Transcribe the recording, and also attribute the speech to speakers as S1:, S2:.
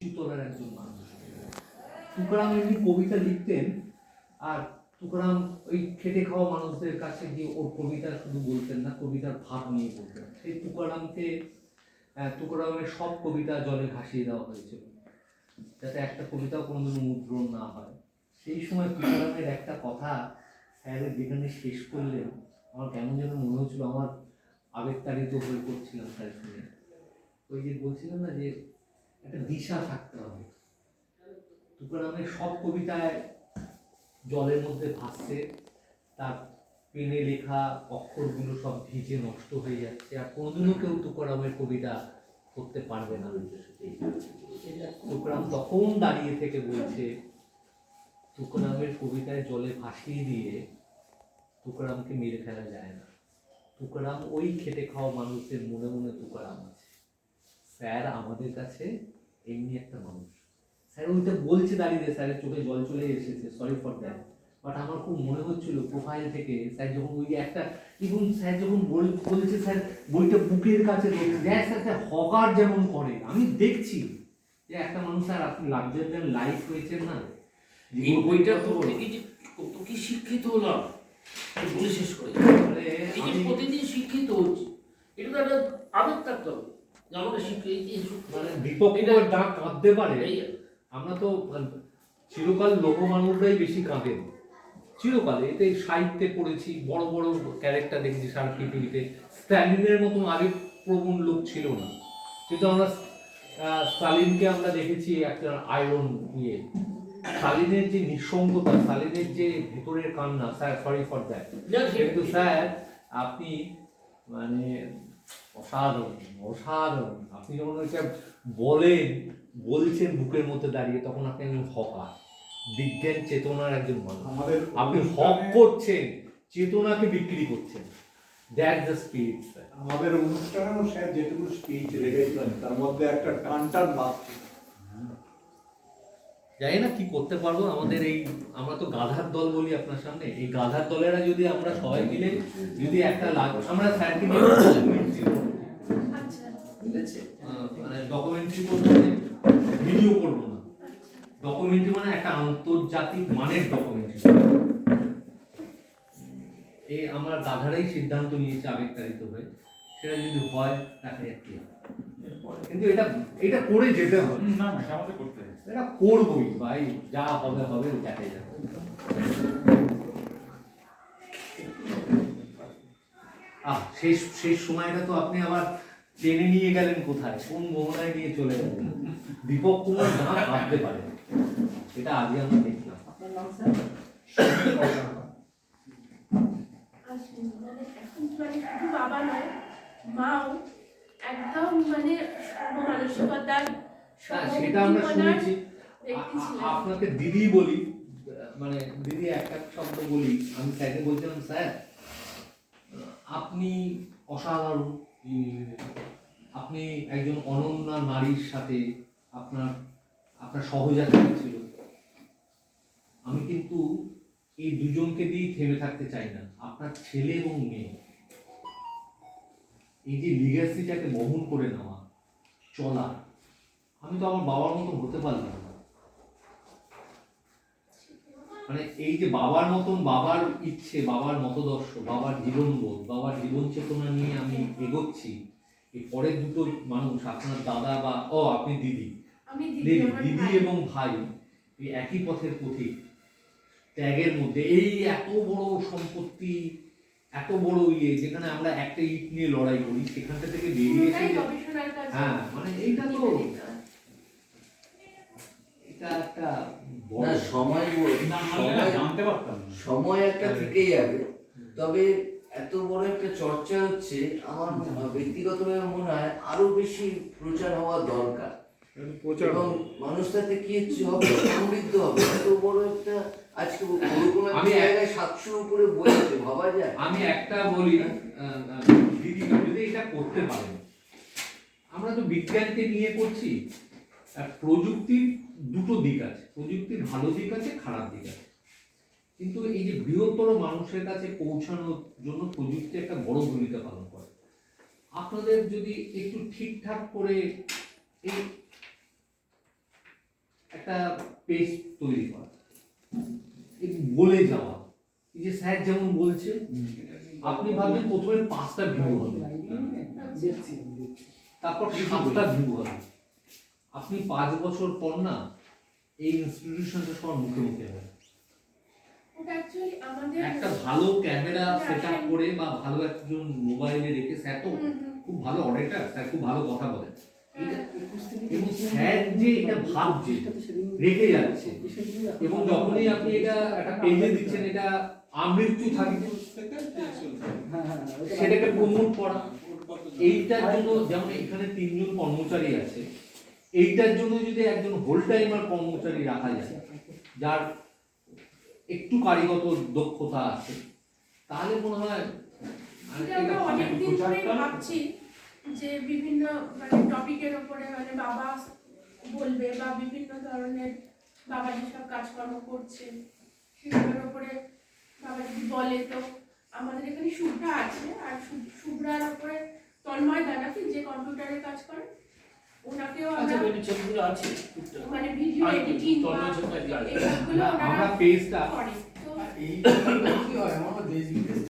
S1: চিতলার একজন মানুষ। তুকারাম এমনি কবিতা লিখতেন, আর তুকারাম ওই খেটে খাওয়া মানুষদের কাছে গিয়ে ওর কবিতা শুধু বলতেন না, কবিতার ভাব নিয়ে বলতেন। সেই তুকারামকে তুকারামের সব কবিতা জলে ভাসিয়ে দেওয়া হয়েছিল, যাতে একটা কবিতাও কোনোদিন মুদ্রণ না হয়। সেই সময় তুকারামের একটা কথা স্যারের যেখানে শেষ করলেন, আমার কেমন যেন মনে হচ্ছিল, আমার আবেগতাড়িত হয়ে পড়ছিলাম স্যার শুনে। ওই যে বলছিলাম না যে একটা দিশা থাকতে হবে। তুকারামের সব কবিতায় জলের মধ্যে ভাসছে, তার পেনে লেখা অক্ষরগুলো সব ভিজে নষ্ট হয়ে যাচ্ছে, আর কোনোদিনও কেউ তুকারামের কবিতা করতে পারবে না। তুকারাম তখন দাঁড়িয়ে থেকে বলছে, তুকারামের কবিতায় জলে ভাসিয়ে দিয়ে তুকারামকে মেরে ফেলা যায় না। তুকারাম ওই খেটে খাওয়া মানুষদের মনে মনে তুকারাম আছে। স্যার আমাদের কাছে এমনি একটা মানুষ। স্যার ওইটা বলছে দাঁড়িয়ে স্যারের চোখে জল চলে এসেছে সরি ফর দ্যাট বাট আমার খুব মনে হচ্ছিল প্রোফাইল থেকে স্যার যখন ওই একটা ইভন স্যার যখন বল- বলছে স্যার বইটা বুকের কাছে দেখ স্যার স্যার হকার যেমন করে আমি দেখছি যে একটা মানুষ স্যার আপনি লাক্সারিয়ান লাইফ হয়েছেন না।
S2: এই বইটা যে কত কি শিক্ষিত হলাম বলে শেষ করে। এই যে প্রতিদিন শিক্ষিত হচ্ছে এটা তো একটা আবেগ থাকতে হবে।
S1: মানে কাঁদতে পারে আমরা তো চিরকাল লোক মানুষরাই বেশি কাঁদেন চিরকাল এতে সাহিত্যে পড়েছি বড় বড় ক্যারেক্টার দেখেছি সারা পৃথিবীতে স্ট্যালিনের মতন আবেগ প্রবণ লোক ছিল না। কিন্তু আমরা স্টালিনকে আমরা দেখেছি একটা আয়রন ইয়ে স্টালিনের যে নিঃসঙ্গতা স্টালিনের যে ভেতরের কান্না স্যার সরি ফর দ্যাট কিন্তু স্যার আপনি মানে অসাধারণ অসাধারণ। আপনি যখন ওইটা বলেন বলছেন বুকের মধ্যে দাঁড়িয়ে তখন আপনি একজন হকার বিজ্ঞান চেতনার একজন মানুষ।
S3: আমাদের
S1: আপনি হক করছেন চেতনাকে বিক্রি করছেন। দ্যাট দ্য স্পিরিট
S3: আমাদের অনুষ্ঠানেও স্যার যেটুকু স্পিচ রেখেছিলেন তার মধ্যে একটা টান টান ভাব ছিল।
S1: জানি না কি করতে পারব আমাদের এই আমরা তো গাধার দল বলি আপনার সামনে এই গাধার দলেরা যদি আমরা সবাই মিলে যদি একটা লাগ আমরা স্যারকে মানে ডকুমেন্টারি করব ভিডিও করব না। ডকুমেন্টারি মানে একটা আন্তর্জাতিক মানের ডকুমেন্টারি এই আমরা গাধারাই সিদ্ধান্ত নিয়েছি আবেগতাড়িত হয়ে। সেটা যদি হয় দেখা যাক কি কিন্তু এটা এটা করে যেতে হবে।
S4: না না আমাদের করতে হবে।
S1: এটা করবই ভাই যা হবে হবে দেখাই যাবে। আহ শেষ শেষ সময়টা তো আপনি আবার টেনে নিয়ে গেলেন কোথায়? কোন মোহনায় নিয়ে চলে গেলেন? দীপক কুমার না ভাবতে পারে এটা আজকে আমরা দেখলাম।
S5: আপনার নাম স্যার?
S6: আসেন মানে মানে শুধু বাবা নয় মাও একদম মানে সর্বমানসিকতার
S1: না সেটা আমরা শুনেছি। আপনাকে দিদি বলি মানে দিদি একটা শব্দ বলি আমি স্যারকে বলছিলাম স্যার আপনি অসাধারণ আপনি একজন অনন্য নারীর সাথে আপনার আপনার সহযাত্রী ছিল। আমি কিন্তু এই দুজনকে দিয়েই থেমে থাকতে চাই না আপনার ছেলে এবং মেয়ে। এই যে লিগাসিটাকে বহন করে নেওয়া চলা আমি তো আমার বাবার মতো হতে পারলাম না। মানে এই যে বাবার মতন বাবার ইচ্ছে বাবার মতদর্শ বাবার জীবনবোধ বাবার জীবন চেতনা নিয়ে আমি এগোচ্ছি এই পরের দুটো মানুষ আপনার দাদা বা ও আপনি দিদি।
S6: দিদি
S1: দিদি। এবং ভাই এই একই পথের পথিক ত্যাগের মধ্যে। এই এত বড় সম্পত্তি এত বড় ইয়ে যেখানে আমরা একটা ইট নিয়ে লড়াই করি সেখানটা থেকে বেরিয়ে এসে হ্যাঁ মানে এইটা তো এটা একটা বড়
S7: না সময় বল-
S4: না আমরা এটা
S7: সময়
S4: জানতে পারতাম না
S7: সময় থেকে যাবে। তবে এত বড় একটা চর্চা হচ্ছে আমার ব্যক্তিগতভাবে মনে হয় আরও বেশি প্রচার হওয়া দরকার।
S3: প্রচার
S7: এবং মানুষ তাতে কি হচ্ছে হবে সমৃদ্ধ হবে। এত বড় একটা আজকে
S1: আমি
S7: জায়গায় সাতশোর উপরে বই আছে ভাবা যায়?
S1: আমি একটা বলি দিদি যদি এটা করতে পারেন আমরা তো বিজ্ঞানকে নিয়ে করছি। আর প্রযুক্তির দুটো দিক আছে। প্রযুক্তির ভালো দিক আছে খারাপ দিক আছে। কিন্তু এই যে বৃহত্তর মানুষের কাছে পৌঁছানোর জন্য প্রযুক্তি একটা বড় ভূমিকা পালন করে। আপনাদের যদি একটু ঠিকঠাক করে এই একটা পেজ তৈরি করা বলে যাওয়া, এই যে স্যার যেমন বলছে আপনি ভাববেন প্রথমে পাঁচটা ভিউ হবে, তারপর সাতটা ভিউ হবে। আপনি পাঁচ বছর পর না এই ইনস্টিটিউশনটা সবার মুখে মুখে
S6: আমাদের
S1: একটা ভালো ক্যামেরা সেট আপ করে বা ভালো একজন মোবাইলে রেখে স্যার তো খুব ভালো অডিটার স্যার খুব ভালো কথা বলেন
S6: হ্যাঁ।
S1: এবং স্যার যে এটা ভাবছে রেখে যাচ্ছে এবং যখনই আপনি এটা একটা পেজে দিচ্ছেন এটা আমৃত্যু থাকবে সেটাকে প্রমোট করা এইটার জন্য যেমন এখানে তিনজন কর্মচারী আছে এইটার জন্য যদি একজন হোল টাইমার কর্মচারী রাখা যায় যার একটু কারিগত দক্ষতা আছে তাহলে মনে হয়
S6: আমরা অনেকদিন ধরেই ভাবছি যে বিভিন্ন মানে টপিকের উপরে মানে বাবা বলবে বা বিভিন্ন ধরনের বাবা যেসব কাজকর্ম করছে সেগুলোর উপরে বাবা যদি বলে তো আমাদের এখানে শুভ্রা আছে আর শুভ্রার উপরে তন্ময় দা নাকি যে কম্পিউটারে কাজ করে ওনাকেও
S2: আচ্ছা
S6: আমরা
S2: ছবিগুলো আছে
S6: মানে ভিডিও এডিটিং
S1: আমরা পেজটা
S5: এই কি হয়? আমার দেশ বিদেশ